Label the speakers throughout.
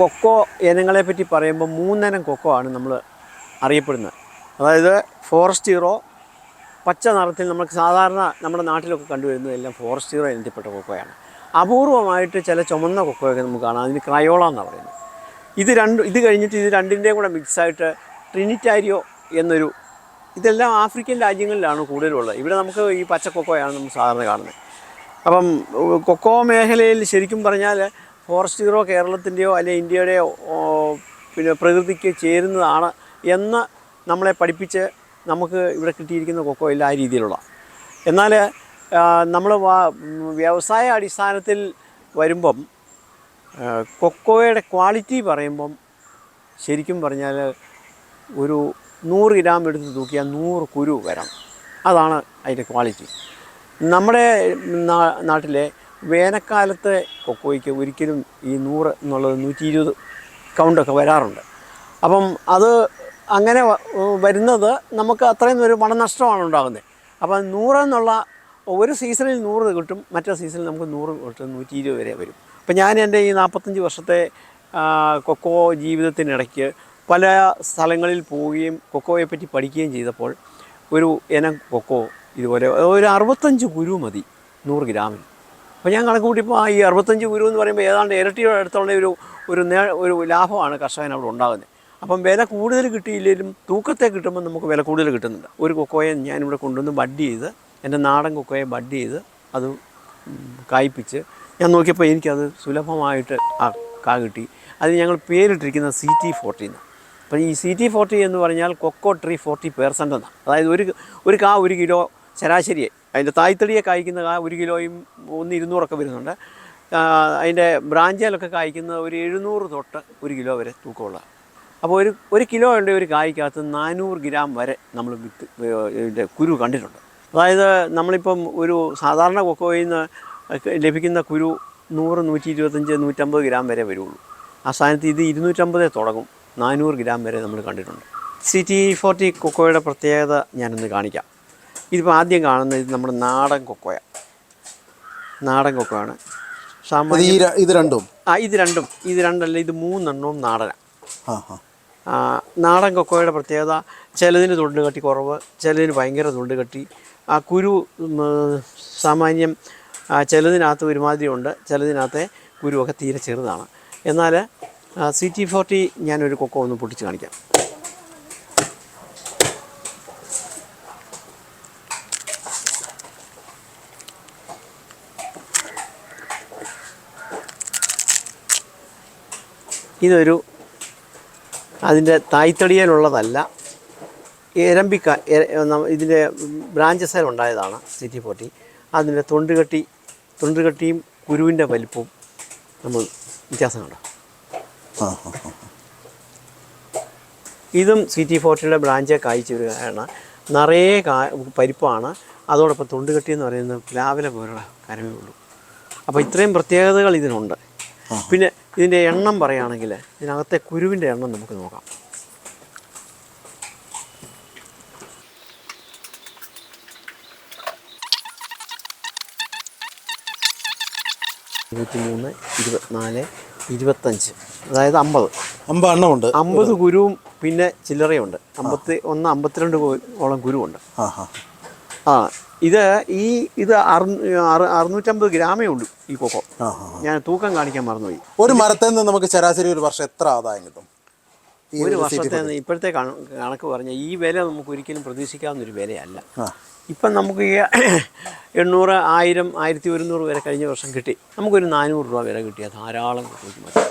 Speaker 1: Cocoa ഇനങ്ങളെ പറ്റി പറയുമ്പോൾ മൂന്നിനം കൊക്കോ ആണ് നമ്മൾ അറിയപ്പെടുന്നത്. അതായത് ഫോറസ്റ്റ് ഹീറോ പച്ച നിറത്തിൽ നമുക്ക് സാധാരണ നമ്മുടെ നാട്ടിലൊക്കെ കണ്ടുവരുന്നത് എല്ലാം ഫോറസ്റ്റ് ഹീറോ ഇനത്തിൽപ്പെട്ട കൊക്കോയാണ്. അപൂർവമായിട്ട് ചില ചുമന്ന കൊക്കോയൊക്കെ നമുക്ക് കാണാം. അതിന് ക്രയോള എന്നാണ് പറയുന്നത്. ഇത് രണ്ട് ഇത് കഴിഞ്ഞിട്ട് ഇത് രണ്ടിന്റെയും കൂടെ മിക്സായിട്ട് ട്രിനിറ്റാരിയോ എന്നൊരു ഇതെല്ലാം ആഫ്രിക്കൻ രാജ്യങ്ങളിലാണ് കൂടുതലുള്ളത്. ഇവിടെ നമുക്ക് ഈ പച്ച കൊക്കോയാണ് നമ്മൾ സാധാരണ കാണുന്നത്. അപ്പം കൊക്കോ മേഖലയിൽ ശരിക്കും പറഞ്ഞാൽ ഫോറസ്റ്റ് കേരളത്തിന്റെയോ അല്ലെ ഇന്ത്യയുടെയോ പിന്നെ പ്രകൃതിക്ക് ചേരുന്നതാണ് എന്ന് നമ്മളെ പഠിപ്പിച്ച് നമുക്ക് ഇവിടെ കിട്ടിയിരിക്കുന്ന കൊക്കോ ഇല്ല ആ രീതിയിലുള്ള. എന്നാൽ നമ്മൾ വ്യവസായ അടിസ്ഥാനത്തിൽ വരുമ്പം കൊക്കോയുടെ ക്വാളിറ്റി പറയുമ്പം ശരിക്കും പറഞ്ഞാൽ ഒരു നൂറ് ഗ്രാം എടുത്ത് തൂക്കിയാൽ നൂറ് കുരു വരണം അതാണ് അതിന്റെ ക്വാളിറ്റി. നമ്മുടെ നാട്ടിലെ വേനൽക്കാലത്തെ കൊക്കോയ്ക്ക് ഒരിക്കലും ഈ നൂറ് എന്നുള്ളത് നൂറ്റി ഇരുപത് കൗണ്ടൊക്കെ വരാറുണ്ട്. അപ്പം അത് അങ്ങനെ വരുന്നത് നമുക്ക് അത്രയും ഒരു പണനഷ്ടമാണ് ഉണ്ടാകുന്നത് അപ്പം നൂറ് എന്നുള്ള ഒരു സീസണിൽ നൂറ് കിട്ടും മറ്റേ സീസണിൽ നമുക്ക് നൂറ് കിട്ടും നൂറ്റി ഇരുപത് വരെ വരും. അപ്പം ഞാൻ എന്റെ ഈ നാൽപ്പത്തഞ്ച് വർഷത്തെ കൊക്കോ ജീവിതത്തിനിടയ്ക്ക് പല സ്ഥലങ്ങളിൽ പോവുകയും കൊക്കോയെ പറ്റി പഠിക്കുകയും ചെയ്തപ്പോൾ ഒരു ഇനം കൊക്കോ ഇതുപോലെ ഒരു അറുപത്തഞ്ച് കുരു മതി നൂറ് ഗ്രാമിൽ അപ്പോൾ ഞാൻ കണക്ക് കൂട്ടിയപ്പോൾ ആ ഈ അറുപത്തഞ്ച് കുരു എന്ന് പറയുമ്പോൾ ഏതാണ്ട് ഇരട്ടിയുടെ അടുത്തുള്ള ഒരു ഒരു നേ ഒരു ലാഭമാണ് കർഷകന് അവിടെ ഉണ്ടാകുന്നത്. അപ്പം വില കൂടുതൽ കിട്ടിയില്ലെങ്കിലും തൂക്കത്തെ കിട്ടുമ്പോൾ നമുക്ക് വില കൂടുതൽ കിട്ടുന്നുണ്ട്. ഒരു കൊക്കോയെ ഞാനിവിടെ കൊണ്ടുവന്ന് ബഡ് ചെയ്ത് എന്റെ നാടൻ കൊക്കോയെ ബഡ് ചെയ്ത് അത് കായ്പ്പിച്ച് ഞാൻ നോക്കിയപ്പോൾ എനിക്കത് സുലഭമായിട്ട് ആ കാ കിട്ടി. അതിന് ഞങ്ങൾ പേരിട്ടിരിക്കുന്ന സി ടി ഫോർട്ടി എന്ന് അപ്പം ഈ സി ടി ഫോർട്ടി എന്ന് പറഞ്ഞാൽ കൊക്കോ ട്രീ ഫോർട്ടി പേഴ്സന്റ് എന്നാണ്. അതായത് ഒരു ഒരു കാ ഒരു കിലോ ശരാശരി അതിന്റെ തായ്തടിയെ കായ്ക്കുന്ന കാ ഒരു കിലോയും ഒന്ന് ഇരുന്നൂറൊക്കെ വരുന്നുണ്ട്. ആ, അതിന്റെ ബ്രാഞ്ചിലൊക്കെ കായ്ക്കുന്നത് ഒരു എഴുന്നൂറ് തൊട്ട് ഒരു കിലോ വരെ തൂക്കമുള്ള അപ്പോൾ ഒരു ഒരു കിലോ ഉണ്ട് ഒരു കായ്ക്കകത്ത് നാനൂറ് ഗ്രാം വരെ നമ്മൾ വിത്ത് ഇതിന്റെ കുരു കണ്ടിട്ടുണ്ട്. അതായത് നമ്മളിപ്പം ഒരു സാധാരണ കൊക്കോയിൽ നിന്ന് ലഭിക്കുന്ന കുരു നൂറ് നൂറ്റി ഇരുപത്തഞ്ച് നൂറ്റമ്പത് ഗ്രാം വരെ വരുള്ളൂ. ആ സ്ഥാനത്ത് ഇത് ഇരുന്നൂറ്റമ്പതേ തുടങ്ങും. നാനൂറ് ഗ്രാം വരെ നമ്മൾ കണ്ടിട്ടുണ്ട്. സി ടി ഫോർട്ടി കൊക്കോയുടെ പ്രത്യേകത ഞാനൊന്ന് കാണിക്കാം. ഇതിപ്പോൾ ആദ്യം കാണുന്നത് ഇത് നമ്മുടെ നാടൻ കൊക്കോയ. നാടൻ കൊക്കോയാണ്.
Speaker 2: ഇത്
Speaker 1: സാമാന്യ
Speaker 2: ഇത് രണ്ടും?
Speaker 1: ആ ഇത് രണ്ടും. ഇത് രണ്ടല്ല ഇത് മൂന്നെണ്ണവും നാടനാണ്
Speaker 2: ആ,
Speaker 1: നാടൻ കൊക്കോയുടെ പ്രത്യേകത ചിലതിന് തൊണ്ട് കെട്ടി കുറവ് ചിലതിന് ഭയങ്കര തൊണ്ട് കെട്ടി. ആ കുരു സാമാന്യം ചിലതിനകത്ത് ഒരുമാതിരി ഉണ്ട് ചിലതിനകത്തെ കുരുവൊക്കെ തീരെ ചെറുതാണ്. എന്നാൽ സി ടി ഫോർട്ടി ഞാനൊരു കൊക്കോ ഒന്ന് പൊട്ടിച്ച് കാണിക്കാം. ഇതൊരു അതിന്റെ തായ്തടിയിലുള്ളതല്ല. എരമ്പിക്ക ഇതിന്റെ ബ്രാഞ്ചസ് ഉണ്ടായതാണ് സിറ്റി ഫോർട്ടി. അതിന്റെ തൊണ്ടുകെട്ടി തൊണ്ടുകെട്ടിയും കുരുവിന്റെ വലിപ്പവും നമ്മൾ വ്യത്യാസം കണ്ടോ. ഇതും സി ടി ഫോർട്ടിയുടെ ബ്രാഞ്ചെ കായ്ച്ചു വരികയാണ് നിറയെ കാ പരിപ്പാണ്. അതോടൊപ്പം തൊണ്ടുകെട്ടി എന്ന് പറയുന്നത് പ്ലാവിലെ പോലുള്ള കരമേ ഉള്ളൂ. അപ്പോൾ ഇത്രയും പ്രത്യേകതകൾ ഇതിനുണ്ട്. പിന്നെ ഇതിന്റെ എണ്ണം പറയുകയാണെങ്കിൽ ഇതിനകത്തെ കുരുവിന്റെ എണ്ണം നമുക്ക് നോക്കാം. ഇരുപത്തി മൂന്ന് ഇരുപത്തിനാല് ഇരുപത്തഞ്ച് അതായത് അമ്പത്.
Speaker 2: അമ്പത് എണ്ണമുണ്ട്.
Speaker 1: അമ്പത് ഗുരുവും പിന്നെ ചില്ലറയുണ്ട്. അമ്പത്തി ഒന്ന് അമ്പത്തിരണ്ട് ഓളം
Speaker 2: ആ ആ
Speaker 1: ഇത് ഈ ഇത് അറു അറു- അറുന്നൂറ്റമ്പത് ഗ്രാമേ ഉള്ളൂ ഈ കൊക്കോ. ഞാൻ തൂക്കം കാണിക്കാൻ മറന്നുപോയി.
Speaker 2: ഒരു മരത്തിൽ നിന്ന് നമുക്ക് ശരാശരി ഒരു വർഷം എത്ര ആദായം കിട്ടും?
Speaker 1: ഒരു
Speaker 2: ഒരു
Speaker 1: വർഷത്തെ ഇപ്പോഴത്തെ കണക്ക് പറഞ്ഞാൽ ഈ വില നമുക്ക് ഒരിക്കലും പ്രതീക്ഷിക്കാവുന്നൊരു വിലയല്ല.
Speaker 2: ആ.
Speaker 1: ഇപ്പം നമുക്ക് ഈ എണ്ണൂറ് ആയിരം ആയിരത്തി ഒരുന്നൂറ് വരെ കഴിഞ്ഞ വർഷം കിട്ടി. നമുക്കൊരു നാനൂറ് രൂപ വില കിട്ടിയാൽ ധാരാളം കിട്ടും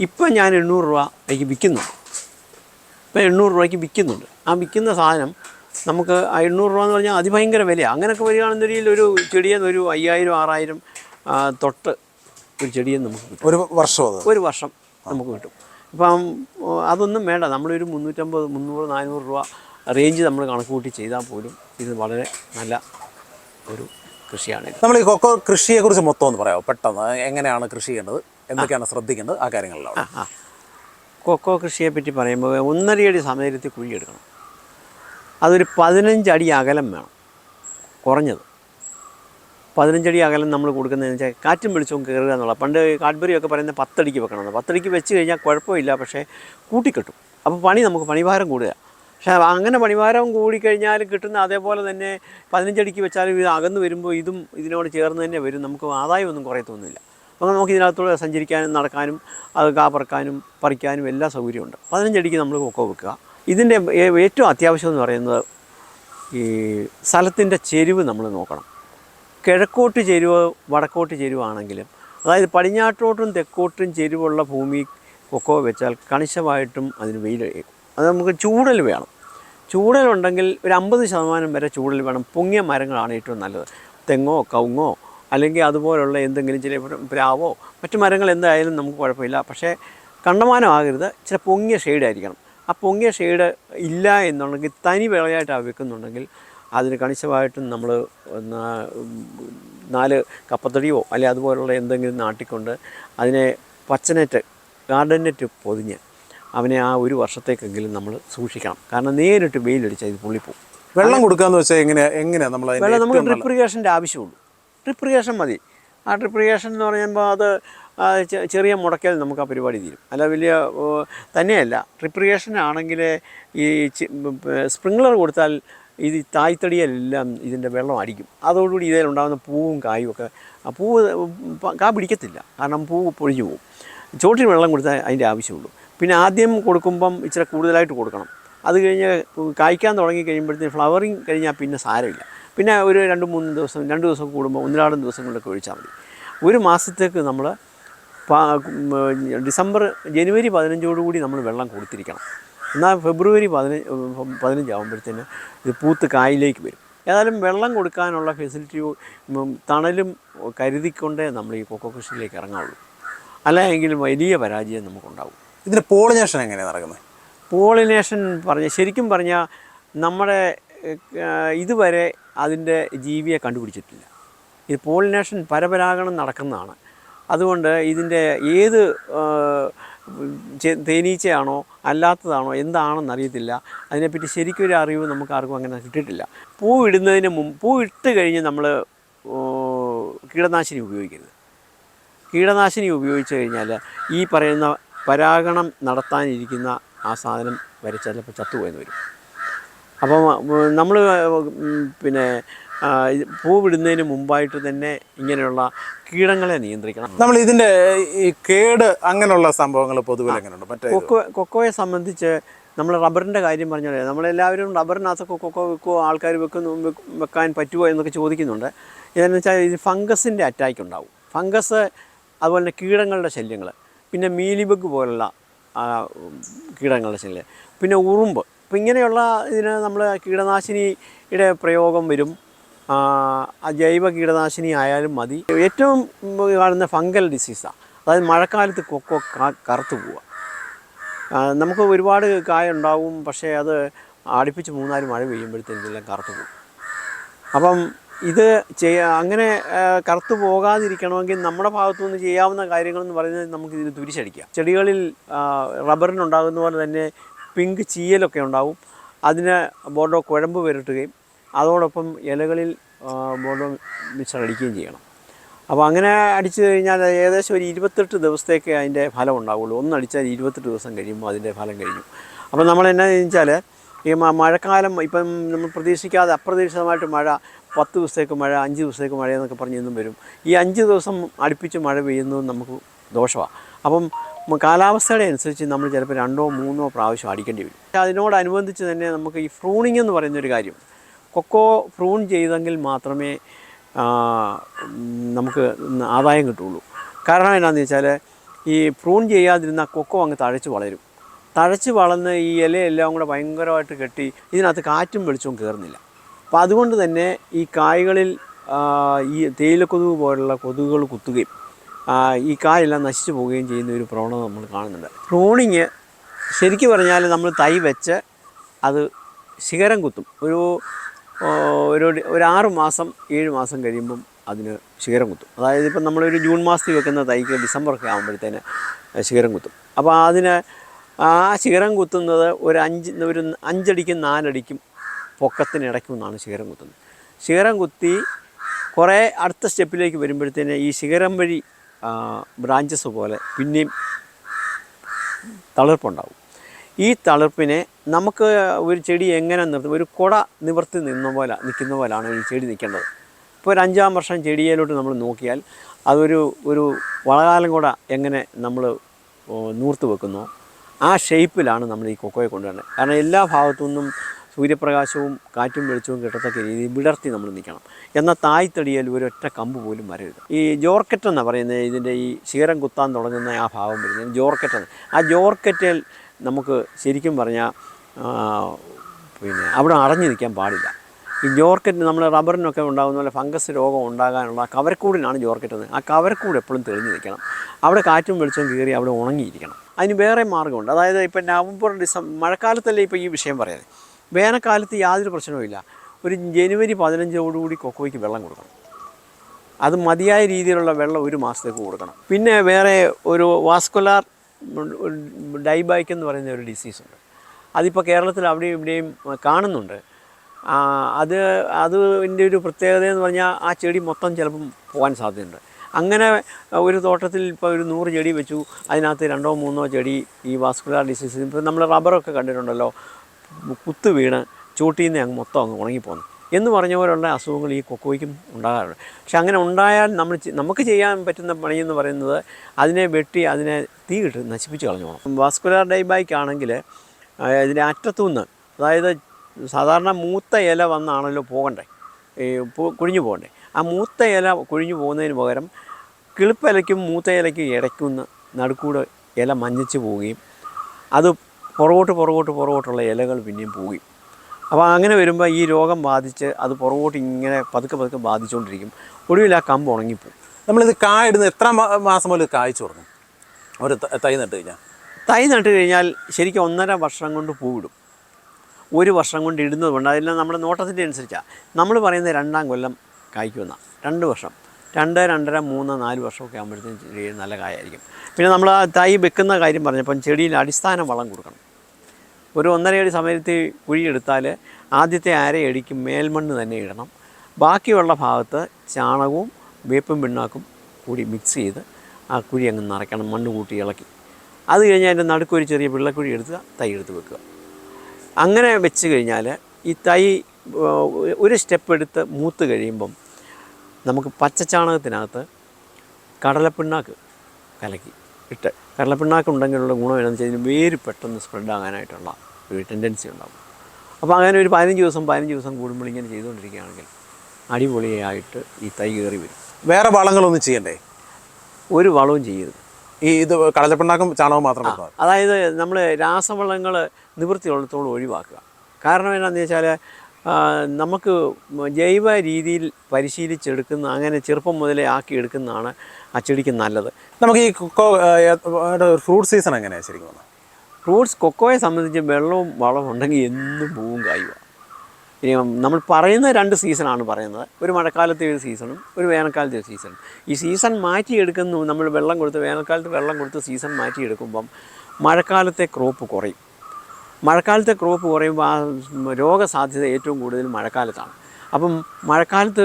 Speaker 1: ഇപ്പം ഞാൻ എണ്ണൂറ് രൂപ എനിക്ക് വിൽക്കുന്നുണ്ട്. ഇപ്പം എണ്ണൂറ് രൂപയ്ക്ക് വിൽക്കുന്നുണ്ട്. ആ വിൽക്കുന്ന സാധനം നമുക്ക് എണ്ണൂറ് രൂപ എന്ന് പറഞ്ഞാൽ അതിഭയങ്കര വിലയാണ് അങ്ങനെയൊക്കെ വരികയാണെന്നുണ്ടെങ്കിൽ ഒരു ചെടിയെ ഒരു അയ്യായിരം ആറായിരം തൊട്ട് ഒരു ചെടിയെ നമുക്ക് കിട്ടും.
Speaker 2: ഒരു വർഷം
Speaker 1: ഒരു വർഷം നമുക്ക് കിട്ടും. ഇപ്പം അതൊന്നും വേണ്ട. നമ്മളൊരു മുന്നൂറ്റമ്പത് മുന്നൂറ് നാനൂറ് രൂപ റേഞ്ച് നമ്മൾ കണക്ക് കൂട്ടി ചെയ്താൽ പോലും ഇത് വളരെ നല്ല ഒരു കൃഷിയാണ്
Speaker 2: നമ്മൾ ഈ കൊക്കോ കൃഷിയെക്കുറിച്ച് മൊത്തം ഒന്ന് പറയാമോ? പെട്ടെന്ന് എങ്ങനെയാണ് കൃഷി ചെയ്യേണ്ടത്? എന്തൊക്കെയാണ് ശ്രദ്ധിക്കേണ്ടത്? ആ കാര്യങ്ങളിലാണ്.
Speaker 1: കൊക്കോ കൃഷിയെ പറ്റി പറയുമ്പോൾ ഒന്നരയടി സമയത്തിൽ കുഴിയെടുക്കണം. അതൊരു പതിനഞ്ചടി അകലം വേണം. കുറഞ്ഞത്. പതിനഞ്ചടി അകലം നമ്മൾ കൊടുക്കുന്നതെന്ന് വെച്ചാൽ കാറ്റും വെളിച്ചവും കയറുക എന്നുള്ള പണ്ട് കാഡ്ബറി ഒക്കെ പറയുന്നത് പത്തടിക്ക് വെക്കണമെന്ന് പത്തടിക്ക് വെച്ച് കഴിഞ്ഞാൽ കുഴപ്പമില്ല പക്ഷേ കൂട്ടിക്കെട്ടും. അപ്പോൾ പണി നമുക്ക് പണിഭാരം കൂടുക. പക്ഷേ അങ്ങനെ പണിഭാരം കൂടിക്കഴിഞ്ഞാൽ കിട്ടുന്ന അതേപോലെ തന്നെ പതിനഞ്ചടിക്ക് വെച്ചാലും ഇത് അകന്ന് വരുമ്പോൾ ഇതും ഇതിനോട് ചേർന്ന് തന്നെ വരും. നമുക്ക് ആദായമൊന്നും കുറയത്തൊന്നുമില്ല അപ്പോൾ നമുക്ക് ഇതിനകത്തൂടെ സഞ്ചരിക്കാനും നടക്കാനും അത് കാ പറക്കാനും പറിക്കാനും എല്ലാ സൗകര്യമുണ്ട് പതിനഞ്ചടിക്ക് നമ്മൾ കൊക്കോ വെക്കുക. ഇതിന്റെ ഏറ്റവും അത്യാവശ്യം എന്ന് പറയുന്നത് ഈ സ്ഥലത്തിന്റെ ചെരിവ് നമ്മൾ നോക്കണം. കിഴക്കോട്ട് ചെരുവ് വടക്കോട്ട് ചെരുവാണെങ്കിലും അതായത് പടിഞ്ഞാട്ടോട്ടും തെക്കോട്ടും ചെരുവുള്ള ഭൂമി കൊക്കോ വെച്ചാൽ കണിശമായിട്ടും അതിന് വെയിൽ അത് നമുക്ക് ചൂടൽ വേണം. ചൂടലുണ്ടെങ്കിൽ ഒരു അമ്പത് ശതമാനം വരെ ചൂടൽ വേണം. പൊങ്ങിയ മരങ്ങളാണ് ഏറ്റവും നല്ലത്. തെങ്ങോ കവുങ്ങോ അല്ലെങ്കിൽ അതുപോലുള്ള എന്തെങ്കിലും ചില പ്രാവോ മറ്റു മരങ്ങൾ എന്തായാലും നമുക്ക് കുഴപ്പമില്ല. പക്ഷേ കണ്ടമാനമാകരുത് ചില പൊങ്ങിയ ഷെയ്ഡ് ആയിരിക്കണം. ആ പൊങ്ങിയ ഷെയ്ഡ് ഇല്ല എന്നുണ്ടെങ്കിൽ തനി വിളയായിട്ടാണ് വെക്കുന്നുണ്ടെങ്കിൽ അതിന് കണിശമായിട്ടും നമ്മൾ നാല് കപ്പത്തടിയോ അല്ലെ അതുപോലുള്ള എന്തെങ്കിലും നാട്ടിക്കൊണ്ട് അതിനെ പച്ചനെറ്റ് ഗാർഡൻ നെറ്റ് പൊതിഞ്ഞ് അവനെ ആ ഒരു വർഷത്തേക്കെങ്കിലും നമ്മൾ സൂക്ഷിക്കണം. കാരണം നേരിട്ട് വെയിലടിച്ചാൽ ഇത് പുള്ളിപ്പോവും.
Speaker 2: വെള്ളം കൊടുക്കാന്ന് വെച്ചാൽ എങ്ങനെ എങ്ങനെയാണ് നമ്മൾ
Speaker 1: വെള്ളം നമുക്ക് ഡ്രിപ്രിഗേഷന്റെ ആവശ്യമുള്ളൂ. ഡ്രിപ്രിഗേഷൻ മതി. ആ ഡ്രിപ്രിഗേഷൻ എന്ന് പറയുമ്പോൾ അത് ചെറിയ മുടക്കൽ നമുക്ക് ആ പരിപാടി തീരും. അല്ല വലിയ തന്നെയല്ല. റിപ്രിയേഷൻ ആണെങ്കിൽ ഈ സ്പ്രിംഗ്ലർ കൊടുത്താൽ ഇത് തായ്തടിയെല്ലാം ഇതിന്റെ വെള്ളം അടിക്കും. അതോടുകൂടി ഇതിലുണ്ടാകുന്ന പൂവും കായും ഒക്കെ പൂവ് കാ പിടിക്കത്തില്ല. കാരണം പൂവ് പൊഴിഞ്ഞു പോകും ചോട്ടിന് വെള്ളം കൊടുത്താൽ അതിന്റെ ആവശ്യമുള്ളൂ. പിന്നെ ആദ്യം കൊടുക്കുമ്പം ഇച്ചിരി കൂടുതലായിട്ട് കൊടുക്കണം. അത് കഴിഞ്ഞ് കായ്ക്കാൻ തുടങ്ങി കഴിയുമ്പോഴത്തേന് ഫ്ലവറിങ് കഴിഞ്ഞാൽ പിന്നെ സാരമില്ല. പിന്നെ ഒരു രണ്ട് മൂന്ന് ദിവസം രണ്ട് ദിവസം കൂടുമ്പോൾ ഒന്നിലാടും ദിവസങ്ങളിലൊക്കെ ഒഴിച്ചാൽ മതി. ഒരു മാസത്തേക്ക് നമ്മൾ ഡിസംബർ ജനുവരി പതിനഞ്ചോടുകൂടി നമ്മൾ വെള്ളം കൊടുത്തിരിക്കണം. എന്നാൽ ഫെബ്രുവരി പതിനഞ്ച് പതിനഞ്ചാകുമ്പോഴത്തേന് ഇത് പൂത്ത് കായിലേക്ക് വരും. ഏതായാലും വെള്ളം കൊടുക്കാനുള്ള ഫെസിലിറ്റി തണലും കരുതിക്കൊണ്ടേ നമ്മൾ ഈ കൊക്കോ കൃഷിയിലേക്ക് ഇറങ്ങാവുള്ളൂ. അല്ലെങ്കിൽ വലിയ പരാജയം നമുക്കുണ്ടാവും.
Speaker 2: ഇതിന്റെ പോളിനേഷൻ എങ്ങനെയാണ് നടക്കുന്നത്?
Speaker 1: പോളിനേഷൻ പറഞ്ഞ ശരിക്കും പറഞ്ഞാൽ നമ്മുടെ ഇതുവരെ അതിന്റെ ജീവിയെ കണ്ടുപിടിച്ചിട്ടില്ല. ഇത് പോളിനേഷൻ പരപരാഗണം നടക്കുന്നതാണ്. അതുകൊണ്ട് ഇതിന്റെ ഏത് തേനീച്ചയാണോ അല്ലാത്തതാണോ എന്താണെന്ന് അറിയത്തില്ല. അതിനെപ്പറ്റി ശരിക്കും ഒരു അറിവ് നമുക്ക് ആർക്കും അങ്ങനെ കിട്ടിയിട്ടില്ല. പൂ ഇടുന്നതിന് മുമ്പ് പൂ ഇട്ട് കഴിഞ്ഞ് നമ്മൾ കീടനാശിനി ഉപയോഗിക്കരുത്. കീടനാശിനി ഉപയോഗിച്ച് കഴിഞ്ഞാൽ ഈ പറയുന്ന പരാഗണം നടത്താനിരിക്കുന്ന ആ സാധനം വരെ ചിലപ്പോൾ ചത്തുപോയെന്ന് വരും. അപ്പം നമ്മൾ പിന്നെ ആ, ഇത് പൂ വിടുന്നതിന് മുമ്പായിട്ട് തന്നെ ഇങ്ങനെയുള്ള കീടങ്ങളെ നിയന്ത്രിക്കണം.
Speaker 2: നമ്മൾ ഇതിന്റെ ഈ കേട് അങ്ങനെയുള്ള സംഭവങ്ങൾ പൊതുവെ എങ്ങനെയുണ്ട്? മറ്റേ
Speaker 1: കൊക്കോ കൊക്കോയെ സംബന്ധിച്ച് നമ്മൾ റബ്ബറിന്റെ കാര്യം പറഞ്ഞാൽ നമ്മളെല്ലാവരും റബ്ബറിനകത്തൊക്കെ കൊക്കോ വെക്കുമോ ആൾക്കാർ വെക്കുന്നു വെക്ക് വെക്കാൻ പറ്റുമോ എന്നൊക്കെ ചോദിക്കുന്നുണ്ട്. ഇതെന്ന് വെച്ചാൽ ഇത് ഫംഗസിന്റെ അറ്റാക്ക് ഉണ്ടാവും. ഫംഗസ് അതുപോലെ തന്നെ കീടങ്ങളുടെ ശല്യങ്ങൾ പിന്നെ മീലിബഗ് പോലുള്ള കീടങ്ങളുടെ ശല്യം പിന്നെ ഉറുമ്പ്. അപ്പം ഇങ്ങനെയുള്ള ഇതിന് നമ്മൾ കീടനാശിനിയുടെ പ്രയോഗം വരും. ജൈവ കീടനാശിനി ആയാലും മതി. ഏറ്റവും കാണുന്ന ഫംഗൽ ഡിസീസാണ് അതായത് മഴക്കാലത്ത് കൊക്കോ കറുത്തു പോവുക. നമുക്ക് ഒരുപാട് കായ ഉണ്ടാവും പക്ഷേ അത് അടുപ്പിച്ച് മൂന്നാൽ മഴ പെയ്യുമ്പോഴത്തേക്കും ഇതെല്ലാം കറുത്തു പോകും. അപ്പം ഇത് ചെയ്യ അങ്ങനെ കറുത്തു പോകാതിരിക്കണമെങ്കിൽ നമ്മുടെ ഭാഗത്തു നിന്ന് ചെയ്യാവുന്ന കാര്യങ്ങളെന്ന് പറയുന്നത് നമുക്ക് ഇതിന് തുരിശടിക്കാം. ചെടികളിൽ റബ്ബറിനുണ്ടാകുന്ന പോലെ തന്നെ പിങ്ക് ചീയലൊക്കെ ഉണ്ടാവും. അതിന് ബോർഡോ കുഴമ്പ് പുരട്ടുകയും അതോടൊപ്പം ഇലകളിൽ ബോർഡോ മിക്സർ അടിക്കുകയും ചെയ്യണം. അപ്പോൾ അങ്ങനെ അടിച്ചു കഴിഞ്ഞാൽ ഏകദേശം ഒരു ഇരുപത്തെട്ട് ദിവസത്തേക്ക് അതിന്റെ ഫലം ഉണ്ടാവുള്ളൂ. ഒന്നടിച്ചാൽ ഇരുപത്തെട്ട് ദിവസം കഴിയുമ്പോൾ അതിന്റെ ഫലം കഴിഞ്ഞു. അപ്പോൾ നമ്മൾ എന്നാ വെച്ചാൽ ഈ മഴക്കാലം ഇപ്പം നമ്മൾ പ്രതീക്ഷിക്കാതെ അപ്രതീക്ഷിതമായിട്ട് മഴ പത്ത് ദിവസത്തേക്ക് മഴ അഞ്ച് ദിവസത്തേക്ക് മഴ എന്നൊക്കെ പറഞ്ഞ് ഇന്നും വരും. ഈ അഞ്ച് ദിവസം അടുപ്പിച്ച് മഴ പെയ്യുന്നത് നമുക്ക് ദോഷമാണ്. അപ്പം കാലാവസ്ഥയുടെ അനുസരിച്ച് നമ്മൾ ചിലപ്പോൾ രണ്ടോ മൂന്നോ പ്രാവശ്യം അടിക്കേണ്ടി വരും. അതിനോടനുബന്ധിച്ച് തന്നെ നമുക്ക് ഈ ഫ്രൂണിങ് എന്ന് പറയുന്നൊരു കാര്യം കൊക്കോ പ്രൂൺ ചെയ്തെങ്കിൽ മാത്രമേ നമുക്ക് ആദായം കിട്ടുള്ളൂ. കാരണം എന്നാന്ന് വെച്ചാൽ ഈ പ്രൂൺ ചെയ്യാതിരുന്ന കൊക്കോ അങ്ങ് തഴച്ച് വളരും. തഴച്ച് വളർന്ന് ഈ ഇലയെല്ലാം കൂടെ ഭയങ്കരമായിട്ട് കെട്ടി ഇതിനകത്ത് കാറ്റും വെളിച്ചവും കയറുന്നില്ല അപ്പോൾ അതുകൊണ്ട് തന്നെ ഈ കായ്കളിൽ ഈ തേയിലക്കൊതുക് പോലുള്ള കൊതുകുകൾ കുത്തുകയും ഈ കായെല്ലാം നശിച്ചു പോവുകയും ചെയ്യുന്ന ഒരു പ്രവണത നമ്മൾ കാണുന്നുണ്ട്. പ്രൂണിങ് ശരിക്കും പറഞ്ഞാൽ നമ്മൾ തൈ വെച്ച് അത് ശിഖരം കുത്തും. ഒരു ഒരു ഒരു ആറ് മാസം ഏഴ് മാസം കഴിയുമ്പം അതിന് ശിഖരം കുത്തും. അതായത് ഇപ്പം നമ്മളൊരു ജൂൺ മാസത്തിൽ വെക്കുന്ന തൈക്ക് ഡിസംബറൊക്കെ ആകുമ്പോഴത്തേന് ശിഖരം കുത്തും. അപ്പോൾ അതിന് ആ ശിഖരം കുത്തുന്നത് ഒരു അഞ്ച് ഒരു അഞ്ചടിക്കും നാലടിക്കും പൊക്കത്തിന് എന്നാണ് ശിഖരം കുത്തുന്നത്. ശിഖരം കുത്തി കുറേ അടുത്ത സ്റ്റെപ്പിലേക്ക് വരുമ്പോഴത്തേന് ഈ ശിഖരം വഴി ബ്രാഞ്ചസ് പോലെ പിന്നെയും തളിർപ്പുണ്ടാവും. ഈ തളിർപ്പിനെ നമുക്ക് ഒരു ചെടി എങ്ങനെ നിർത്തും? ഒരു കുട നിവർത്തി നിന്ന പോലെ നിൽക്കുന്ന പോലാണ് ഈ ചെടി നിൽക്കേണ്ടത്. ഇപ്പോൾ ഒരു അഞ്ചാം വർഷം ചെടിയിലോട്ട് നമ്മൾ നോക്കിയാൽ അതൊരു ഒരു വളകാലം കൂടെ എങ്ങനെ നമ്മൾ നൂർത്ത് വെക്കുന്നു ആ ഷേപ്പിലാണ് നമ്മൾ ഈ കൊക്കോയെ കൊണ്ടുവരുന്നത്. കാരണം എല്ലാ ഭാഗത്തു നിന്നും സൂര്യപ്രകാശവും കാറ്റും വെളിച്ചവും കിട്ടത്തക്ക രീതിയിൽ വിടർത്തി നമ്മൾ നിൽക്കണം. എന്നാൽ ഒരു ഒരൊറ്റ കമ്പ് പോലും വരരുത്. ഈ ജോർക്കറ്റ് എന്നാണ് പറയുന്നത്? ഇതിന്റെ ഈ ശീരം കുത്താൻ തുടങ്ങുന്ന ആ ഭാഗം വരുന്നത്. ജോർക്കറ്റ് എന്ന്. ആ ജോർക്കറ്റിൽ നമുക്ക് ശരിക്കും പറഞ്ഞാൽ പിന്നെ അവിടെ അടഞ്ഞു നിൽക്കാൻ പാടില്ല. ഈ ജോർക്കറ്റ് നമ്മൾ റബ്ബറിനൊക്കെ ഉണ്ടാകുന്ന പോലെ ഫംഗസ് രോഗം ഉണ്ടാകാനുള്ള കവരക്കൂടിനാണ് ജോർക്കറ്റ് എന്ന്. ആ കവരക്കൂട് എപ്പോഴും തെളിഞ്ഞു നിൽക്കണം. അവിടെ കാറ്റും വെളിച്ചവും കയറി അവിടെ ഉണങ്ങിയിരിക്കണം. അതിന് വേറെ മാർഗമുണ്ട് അതായത് ഇപ്പം നവംബർ ഡിസംബർ മഴക്കാലത്തല്ലേ ഇപ്പോൾ ഈ വിഷയം പറയാതെ വേനൽക്കാലത്ത് യാതൊരു പ്രശ്നവുമില്ല ഒരു ജനുവരി പതിനഞ്ചോടുകൂടി കൊക്കോയ്ക്ക് വെള്ളം കൊടുക്കണം. അത് മതിയായ രീതിയിലുള്ള വെള്ളം ഒരു മാസത്തേക്ക് കൊടുക്കണം. പിന്നെ വേറെ ഒരു വാസ്കുലാർ ഡൈബായ്ക്ക് എന്ന് പറയുന്ന ഒരു ഡിസീസുണ്ട് അതിപ്പോൾ കേരളത്തിൽ അവിടെയും ഇവിടെയും കാണുന്നുണ്ട്. അത് അതിന്റെ ഒരു പ്രത്യേകത എന്ന് പറഞ്ഞാൽ ആ ചെടി മൊത്തം ചിലപ്പം പോകാൻ സാധ്യതയുണ്ട്. അങ്ങനെ ഒരു തോട്ടത്തിൽ ഇപ്പോൾ ഒരു നൂറ് ചെടി വെച്ചു. അതിനകത്ത് രണ്ടോ മൂന്നോ ചെടി ഈ വാസ്കുലാർ ഡിസീസ് ഇപ്പോൾ നമ്മൾ റബ്ബറൊക്കെ കണ്ടിട്ടുണ്ടല്ലോ. കുത്തു വീണ് ചൂട്ടിൽ നിന്ന് അങ്ങ് മൊത്തം അങ്ങ് ഉണങ്ങിപ്പോകുന്നു എന്ന് പറഞ്ഞ പോലുള്ള അസുഖങ്ങൾ ഈ കൊക്കോയ്ക്കും ഉണ്ടാകാറുണ്ട്. പക്ഷെ അങ്ങനെ ഉണ്ടായാൽ നമ്മൾ നമുക്ക് ചെയ്യാൻ പറ്റുന്ന പണി എന്ന് പറയുന്നത് അതിനെ വെട്ടി അതിനെ തീ ഇട്ട് നശിപ്പിച്ച് കളഞ്ഞു പോകണം. വാസ്കുലാർ ഡൈബായ്ക്ക് ആണെങ്കിൽ ഇതിന്റെ അറ്റത്തുനിന്ന് അതായത് സാധാരണ മൂത്ത ഇല വന്നാണല്ലോ പോകണ്ടേ? ഈ കുഴിഞ്ഞു പോകണ്ടേ? ആ മൂത്ത ഇല കുഴിഞ്ഞു പോകുന്നതിന് പകരം കിളിപ്പിലയ്ക്കും മൂത്ത ഇലയ്ക്കും ഇടയ്ക്കുന്ന നടുക്കൂടെ ഇല മഞ്ഞിച്ച് പോവുകയും അത് പുറകോട്ട് പുറകോട്ട് പുറകോട്ടുള്ള ഇലകൾ പിന്നെയും പോവുകയും അപ്പോൾ അങ്ങനെ വരുമ്പോൾ ഈ രോഗം ബാധിച്ച് അത് പുറകോട്ട് ഇങ്ങനെ പതുക്കെ പതുക്കെ ബാധിച്ചുകൊണ്ടിരിക്കും. ഒടുവിൽ ആ കമ്പ് ഉണങ്ങിപ്പോവും.
Speaker 2: നമ്മളിത് കായ ഇടുന്നത് എത്ര മാസം മുതൽ കായ്ച്ചു തുടങ്ങും? ഒരു തൈ നട്ട് കഴിഞ്ഞാൽ?
Speaker 1: തൈ നട്ട് കഴിഞ്ഞാൽ ശരിക്കും ഒന്നര വർഷം കൊണ്ട് പൂവിടും ഒരു വർഷം കൊണ്ട് ഇടുന്നത് കൊണ്ട് അതെല്ലാം നമ്മുടെ നോട്ടത്തിന്റെ അനുസരിച്ചാണ്. നമ്മൾ പറയുന്നത് രണ്ടാം കൊല്ലം കായ്ക്കുന്ന രണ്ട് വർഷം. രണ്ട് രണ്ടര മൂന്ന് നാല് വർഷമൊക്കെ ആകുമ്പോഴത്തേക്കും ചെടി നല്ല കായായിരിക്കും. പിന്നെ നമ്മൾ ആ തൈ വെക്കുന്ന കാര്യം പറഞ്ഞപ്പം ചെടിയിൽ അടിസ്ഥാന വളം കൊടുക്കണം. ഒരു ഒന്നരയടി സമയത്ത് കുഴിയെടുത്താൽ ആദ്യത്തെ അരയടിക്ക് മേൽമണ്ണ് തന്നെ ഇടണം. ബാക്കിയുള്ള ഭാഗത്ത് ചാണകവും വേപ്പും പിണ്ണാക്കും കൂടി മിക്സ് ചെയ്ത് ആ കുഴി അങ്ങ് നിറയ്ക്കണം മണ്ണ് കൂട്ടി ഇളക്കി. അത് കഴിഞ്ഞ് അതിന്റെ നടുക്ക് ഒരു ചെറിയ പിള്ളക്കുഴി എടുക്കുക തൈ എടുത്ത് വെക്കുക. അങ്ങനെ വെച്ച് കഴിഞ്ഞാൽ ഈ തൈ ഒരു സ്റ്റെപ്പ് എടുത്ത് മൂത്ത് കഴിയുമ്പം നമുക്ക് പച്ച പച്ചച്ചാണകത്തിനകത്ത് കടലപ്പിണ്ണാക്ക് കലക്കി ഇട്ട് കടലപ്പിണ്ണാക്ക് ഉണ്ടെങ്കിലുള്ള ഗുണം എന്താണെന്ന് വെച്ച് കഴിഞ്ഞാൽ വേര് പെട്ടെന്ന് സ്പ്രെഡ് ആകാനായിട്ടുള്ള ഒരു ടെൻഡൻസി ഉണ്ടാകും അപ്പോൾ അങ്ങനെ ഒരു പതിനഞ്ച് ദിവസം പതിനഞ്ച് ദിവസം കൂടുമ്പോൾ ഇങ്ങനെ ചെയ്തുകൊണ്ടിരിക്കുകയാണെങ്കിൽ അടിപൊളിയായിട്ട് ഈ തൈ കയറി വരും.
Speaker 2: വേറെ വളങ്ങളൊന്നും ചെയ്യണ്ടേ?
Speaker 1: ഒരു വളവും ചെയ്യരുത്.
Speaker 2: ഈ ഇത് കടലപ്പിണ്ണാക്കും ചാണകവും മാത്രം.
Speaker 1: അതായത് നമ്മൾ രാസവളങ്ങൾ നിവൃത്തിയുള്ളത്തോളം ഒഴിവാക്കുക. കാരണം എന്താണെന്ന് വെച്ചാൽ നമുക്ക് ജൈവ രീതിയിൽ പരിശീലിച്ചെടുക്കുന്ന അങ്ങനെ ചെറുപ്പം മുതലേ ആക്കി എടുക്കുന്നതാണ് ആ ചെടിക്ക് നല്ലത്.
Speaker 2: നമുക്ക് ഈ കൊക്കോ ഫ്രൂട്ട് സീസൺ എങ്ങനെയാണ് ശരിക്കും
Speaker 1: ഫ്രൂട്ട്സ് കൊക്കോയെ സംബന്ധിച്ച് വെള്ളവും വളവും ഉണ്ടെങ്കിൽ എന്നും പൂവും കായുക ഇനി നമ്മൾ പറയുന്ന രണ്ട് സീസണാണ് പറയുന്നത്. ഒരു മഴക്കാലത്തെ ഒരു സീസണും ഒരു വേനൽക്കാലത്തെ ഒരു സീസണും. ഈ സീസൺ മാറ്റിയെടുക്കുന്നു നമ്മൾ വെള്ളം കൊടുത്ത് വേനൽക്കാലത്ത് വെള്ളം കൊടുത്ത് സീസൺ മാറ്റിയെടുക്കുമ്പം മഴക്കാലത്തെ ക്രോപ്പ് കുറയും. മഴക്കാലത്തെ ക്രോപ്പ് കുറയുമ്പോൾ ആ രോഗസാധ്യത ഏറ്റവും കൂടുതൽ മഴക്കാലത്താണ്. അപ്പം മഴക്കാലത്ത്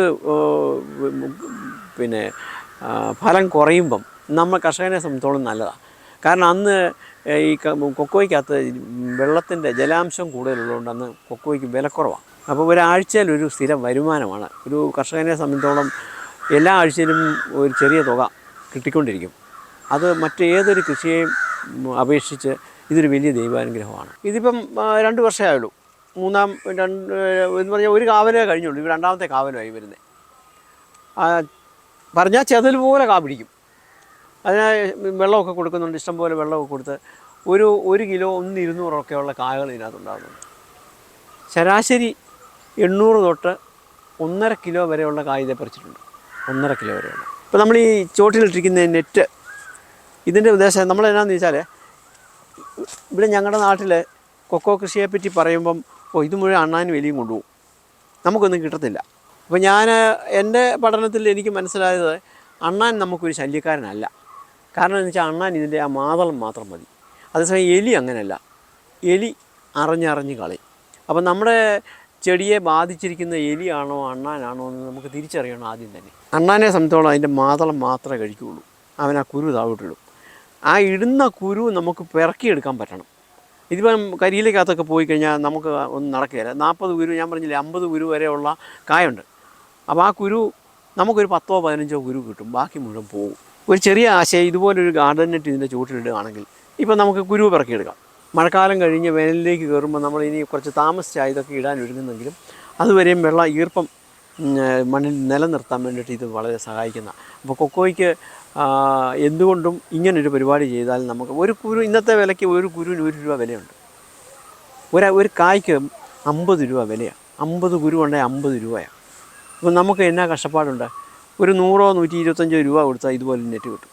Speaker 1: പിന്നെ ഫലം കുറയുമ്പം നമ്മൾ കർഷകനെ സംബന്ധിച്ചോളം നല്ലതാണ്. കാരണം അന്ന് ഈ കൊക്കോയ്ക്കകത്ത് വെള്ളത്തിന്റെ ജലാംശം കൂടുതലുള്ളതുകൊണ്ട് അന്ന് കൊക്കോയ്ക്ക് വിലക്കുറവാണ് അപ്പോൾ ഒരാഴ്ചയിൽ ഒരു സ്ഥിര വരുമാനമാണ്. ഒരു കർഷകനെ സംബന്ധിച്ചോളം എല്ലാ ആഴ്ചയിലും ഒരു ചെറിയ തുക കിട്ടിക്കൊണ്ടിരിക്കും. അത് മറ്റേതൊരു കൃഷിയെയും അപേക്ഷിച്ച് ഇതൊരു വലിയ ദൈവാനുഗ്രഹമാണ്. ഇതിപ്പം രണ്ട് വർഷമേ ആയുള്ളൂ. മൂന്നാം രണ്ട് എന്ന് പറഞ്ഞാൽ ഒരു കാവലേ കഴിഞ്ഞുള്ളൂ. ഇത് രണ്ടാമത്തെ കാവലായി വരുന്നത് പറഞ്ഞാൽ ചെതൽ പോലെ കാ പിടിക്കും. അതിന് വെള്ളമൊക്കെ കൊടുക്കുന്നുണ്ട്. ഇഷ്ടംപോലെ വെള്ളമൊക്കെ കൊടുത്ത് ഒരു ഒരു കിലോ ഒന്ന് ഇരുന്നൂറൊക്കെയുള്ള കായകൾ ഇതിനകത്തുണ്ടാകുന്നുണ്ട്. ശരാശരി എണ്ണൂറ് തൊട്ട് ഒന്നര കിലോ വരെയുള്ള കായ ഇതേ പറിച്ചിട്ടുണ്ട്. ഒന്നര കിലോ വരെയുള്ള. ഇപ്പോൾ നമ്മൾ ഈ ചോട്ടിലിട്ടിരിക്കുന്ന നെറ്റ് ഇതിന്റെ ഉദ്ദേശം നമ്മൾ എന്നാന്ന് വെച്ചാൽ ഇവിടെ ഞങ്ങളുടെ നാട്ടിൽ കൊക്കോ കൃഷിയെപ്പറ്റി പറയുമ്പം ഓ ഇത് മുഴുവൻ അണ്ണാനും വലിയും കൊണ്ടുപോകും. നമുക്കൊന്നും കിട്ടത്തില്ല. അപ്പോൾ ഞാൻ എന്റെ പഠനത്തിൽ എനിക്ക് മനസ്സിലായത് അണ്ണാൻ നമുക്കൊരു ശല്യക്കാരനല്ല. കാരണം എന്ന് വെച്ചാൽ അണ്ണാൻ ഇതിന്റെ ആ മാതളം മാത്രം മതി. അതേസമയം എലി അങ്ങനെയല്ല എലി അറിഞ്ഞറിഞ്ഞ് കളയും. അപ്പം നമ്മുടെ ചെടിയെ ബാധിച്ചിരിക്കുന്ന എലിയാണോ അണ്ണാനാണോ എന്ന് നമുക്ക് തിരിച്ചറിയണം ആദ്യം തന്നെ. അണ്ണാനെ സംബന്ധിച്ചോളം അതിന്റെ മാതളം മാത്രമേ കഴിക്കുകയുള്ളൂ അവൻ ആ കുരു താഴോട്ടിടും. ആ ഇടുന്ന കുരു നമുക്ക് പിറക്കിയെടുക്കാൻ പറ്റണം. ഇതിപ്പം കരിയിലേക്കകത്തൊക്കെ പോയി കഴിഞ്ഞാൽ നമുക്ക് ഒന്നും നടക്കുകയില്ല. നാൽപ്പത് കുരു ഞാൻ പറഞ്ഞില്ലേ അമ്പത് കുരു വരെയുള്ള കായുണ്ട്. അപ്പോൾ ആ കുരു നമുക്കൊരു പത്തോ പതിനഞ്ചോ കുരു കിട്ടും. ബാക്കി മുഴുവൻ പോകും ഒരു ചെറിയ ആശയം ഇതുപോലൊരു ഗാർഡൻ നെറ്റ് ഇതിന്റെ ചൂട്ടിലിടുകയാണെങ്കിൽ ഇപ്പം നമുക്ക് കുരു പിറക്കിയെടുക്കാം. മഴക്കാലം കഴിഞ്ഞ് വേനലിലേക്ക് കയറുമ്പോൾ നമ്മൾ ഇനി കുറച്ച് താമസിച്ചാണ് ഇതൊക്കെ ഇടാൻ ഒരുങ്ങുന്നെങ്കിലും അതുവരെയും വെള്ളം ഈർപ്പം മണ്ണിൽ നിലനിർത്താൻ വേണ്ടിയിട്ട് ഇത് വളരെ സഹായിക്കുന്ന. അപ്പോൾ കൊക്കോയ്ക്ക് എന്തുകൊണ്ടും ഇങ്ങനൊരു പരിപാടി ചെയ്താൽ നമുക്ക് ഒരു കുരു ഇന്നത്തെ വിലയ്ക്ക് ഒരു കുരുവിന് ഒരു രൂപ വിലയുണ്ട്. ഒരു ഒരു കായ്ക്ക് അമ്പത് രൂപ വിലയാണ് അമ്പത് കുരു ഉണ്ടെങ്കിൽ അമ്പത് രൂപയാണ് അപ്പോൾ നമുക്ക് എന്നാ കഷ്ടപ്പാടുണ്ട്? ഒരു നൂറോ നൂറ്റി ഇരുപത്തഞ്ചോ രൂപ കൊടുത്താൽ ഇതുപോലെ നെറ്റ് കിട്ടും.